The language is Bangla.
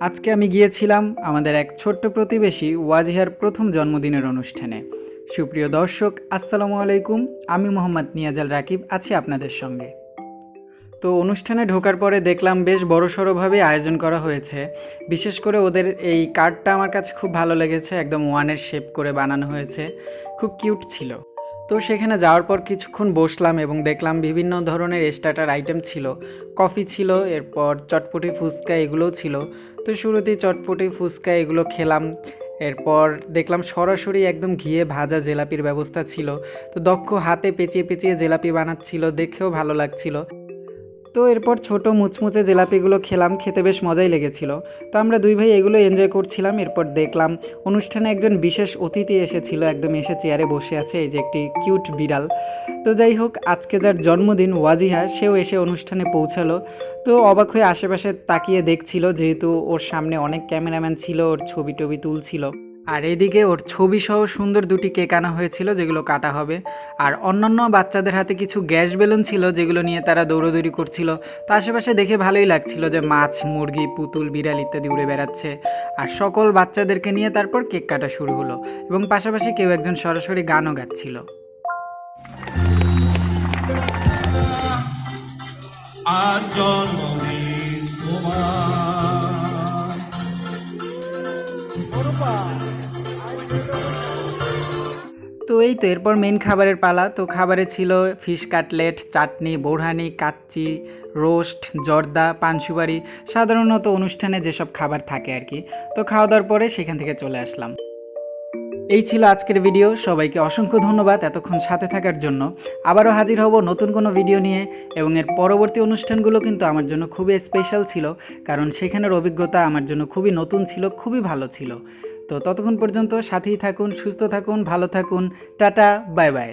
আজকে আমি গিয়েছিলাম আমাদের এক ছোট্ট প্রতিবেশী ওয়াজিহার প্রথম জন্মদিনের অনুষ্ঠানে। সুপ্রিয় দর্শক, আসসালামু আলাইকুম। আমি মোহাম্মদ নিয়াজাল রাকিব আছি আপনাদের সঙ্গে। তো অনুষ্ঠানে ঢোকার পরে দেখলাম বেশ বড়সড়ভাবে আয়োজন করা হয়েছে। বিশেষ করে ওদের এই কার্ডটা আমার কাছে খুব ভালো লেগেছে, একদম ওয়ানের শেপ করে বানানো হয়েছে। খুব কিউট ছিল। তো সেখানে যাওয়ার পর কিছুক্ষণ বসলাম এবং দেখলাম বিভিন্ন ধরনের স্টার্টার আইটেম ছিল। কফি ছিল, এরপর চটপটি ফুচকা এগুলোও ছিল। তো শুরুতেই চটপটি, ফুচকা এগুলো খেলাম। এরপর দেখলাম সরাসরি একদম ঘিয়ে ভাজা জেলাপির ব্যবস্থা ছিল। তো দক্ষ হাতে পেঁচিয়ে পেঁচিয়ে জেলাপি বানাচ্ছিল, দেখেও ভালো লাগছিল। তো এরপর ছোট মুচমুচে জেলাপিগুলো খেলাম, খেতে বেশ মজাই লেগেছিল। তো আমরা দুই ভাই এগুলো এনজয় করছিলাম, এরপর দেখলাম অনুষ্ঠানে একজন বিশেষ অতিথি এসেছিল, একদম এসে চেয়ারে বসে আছে, এই যে একটি কিউট বিড়াল। তো যাই হোক, আজকে যার জন্মদিন ওয়াজিহা, সেও এসে অনুষ্ঠানে পৌঁছালো। তো অবাক হয়ে আশেপাশে তাকিয়ে দেখছিল, যেহেতু ওর সামনে অনেক ক্যামেরাম্যান ছিল, ওর ছবি টবি তুলছিল। আর এদিকে ওর ছবি সহ সুন্দর দুটি কেক আনা হয়েছিল যেগুলো কাটা হবে। আর অন্যান্য বাচ্চাদের হাতে কিছু গ্যাস বেলুন ছিল যেগুলো নিয়ে তারা দৌড়দৌড়ি করছিল। তো আশেপাশে দেখে ভালোই লাগছিল যে মাছ, মুরগি, পুতুল, বিড়াল ইত্যাদি উড়ে বেড়াচ্ছে। আর সকল বাচ্চাদেরকে নিয়ে তারপর কেক কাটা শুরু হলো এবং পাশাপাশি কেউ একজন সরাসরি গানও গাচ্ছিল। আজ জন্মদিন তোমার। তো এই তো, এরপর মেন খাবারের পালা। তো খাবারে ছিল ফিশ কাটলেট চাটনি, বোরহানি, কাচ্চি রোস্ট জর্দা, পানসুপারি। সাধারণত অনুষ্ঠানে যেসব খাবার থাকে আর কি। তো খাওয়া দাওয়ার পরে সেখান থেকে চলে আসলাম। এই ছিল আজকের ভিডিও সবাইকে অসংখ্য ধন্যবাদ এতক্ষণ সাথে থাকার জন্য। আবারও হাজির হব নতুন কোনো ভিডিও নিয়ে এবং এর পরবর্তী অনুষ্ঠানগুলো কিন্তু আমার জন্য খুবই স্পেশাল ছিল, কারণ সেখানের অভিজ্ঞতা আমার জন্য খুবই নতুন ছিল, খুবই ভালো ছিল। তো ততক্ষণ পর্যন্ত সাথেই থাকুন সুস্থ থাকুন ভালো থাকুন। Tata bye bye.